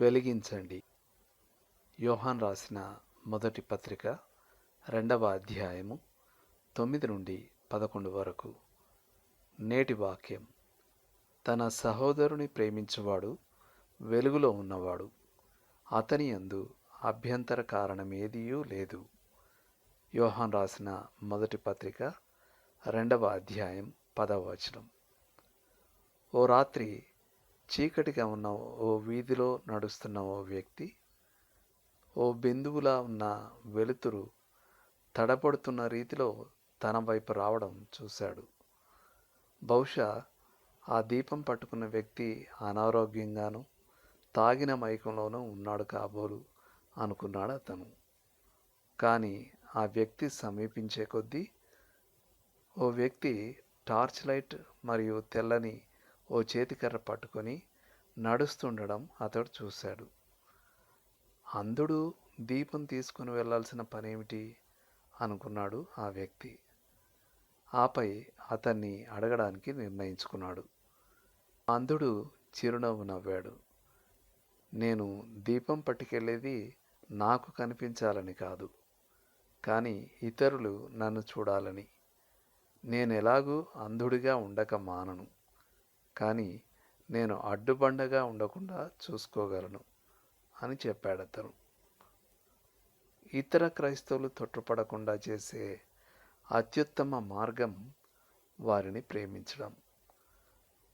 వెలిగించండి. యోహాన్ రాసిన మొదటి పత్రిక రెండవ అధ్యాయము తొమ్మిది నుండి పదకొండు వరకు. నేటి వాక్యం. తన సహోదరుని ప్రేమించువాడు వెలుగులో ఉన్నవాడు. అతని యందు అభ్యంతర కారణమేదియూ లేదు. యోహాన్ రాసిన మొదటి పత్రిక రెండవ అధ్యాయం పదవ వచనం. ఓ రాత్రి చీకటిగా ఉన్న ఓ వీధిలో నడుస్తున్న ఓ వ్యక్తి ఓ బిందువులా ఉన్న వెలుతురు తడపడుతున్న రీతిలో తన వైపు రావడం చూశాడు. బహుశా ఆ దీపం పట్టుకున్న వ్యక్తి అనారోగ్యంగాను తాగిన మైకంలోనూ ఉన్నాడు కాబోలు అనుకున్నాడు అతను. కానీ ఆ వ్యక్తి సమీపించే కొద్దీ ఓ వ్యక్తి టార్చ్ లైట్ మరియు తెల్లని ఓ చేతికర్ర పట్టుకొని నడుస్తుండడం అతడు చూశాడు. అంధుడు దీపం తీసుకుని వెళ్ళాల్సిన పనేమిటి? అనుకున్నాడు ఆ వ్యక్తి. ఆపై అతన్ని అడగడానికి నిర్ణయించుకున్నాడు. అంధుడు చిరునవ్వు నవ్వాడు. నేను దీపం పట్టుకెళ్ళేది నాకు కనిపించాలని కాదు కానీ ఇతరులు నన్ను చూడాలని. నేను ఎలాగూ అంధుడిగా ఉండక మానను. కానీ నేను అడ్డుబండగా ఉండకుండా చూసుకోగలను అని చెప్పాడు అతను. ఇతర క్రైస్తవులు తొట్టుపడకుండా చేసే అత్యుత్తమ మార్గం వారిని ప్రేమించడం.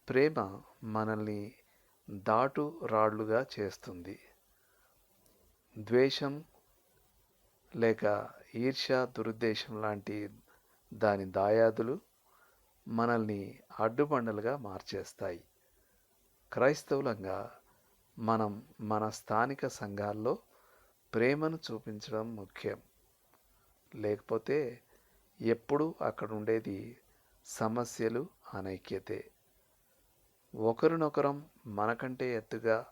ప్రేమ మనల్ని దాటు రాళ్ళుగా చేస్తుంది. ద్వేషం లేక ఈర్ష్య దురుద్దేశం లాంటి దాని దాయాదులు మనల్ని అడ్డుబండలుగా మార్చేస్తాయి. క్రైస్తవులంగా మనం మన స్థానిక సంఘాల్లో ప్రేమను చూపించడం ముఖ్యం. లేకపోతే ఎప్పుడూ అక్కడ ఉండేది సమస్యలు అనైక్యతే. ఒకరినొకరం మనకంటే ఎత్తుగా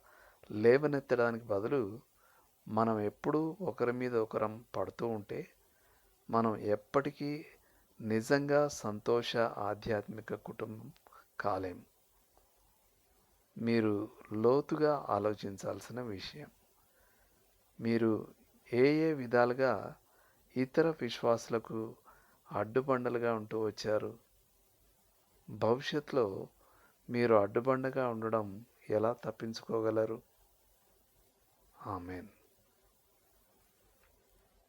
లేవనెత్తడానికి బదులు మనం ఎప్పుడూ ఒకరి మీద ఒకరం పడుతూ ఉంటే మనం ఎప్పటికీ నిజంగా సంతోష ఆధ్యాత్మిక కుటుంబం కాలేం. మీరు లోతుగా ఆలోచించాల్సిన విషయం. మీరు ఏ ఏ విధాలుగా ఇతర విశ్వాసులకు అడ్డుబండలుగా ఉంటూ వచ్చారు? భవిష్యత్తులో మీరు అడ్డుబండగా ఉండడం ఎలా తప్పించుకోగలరు? ఆమెన్.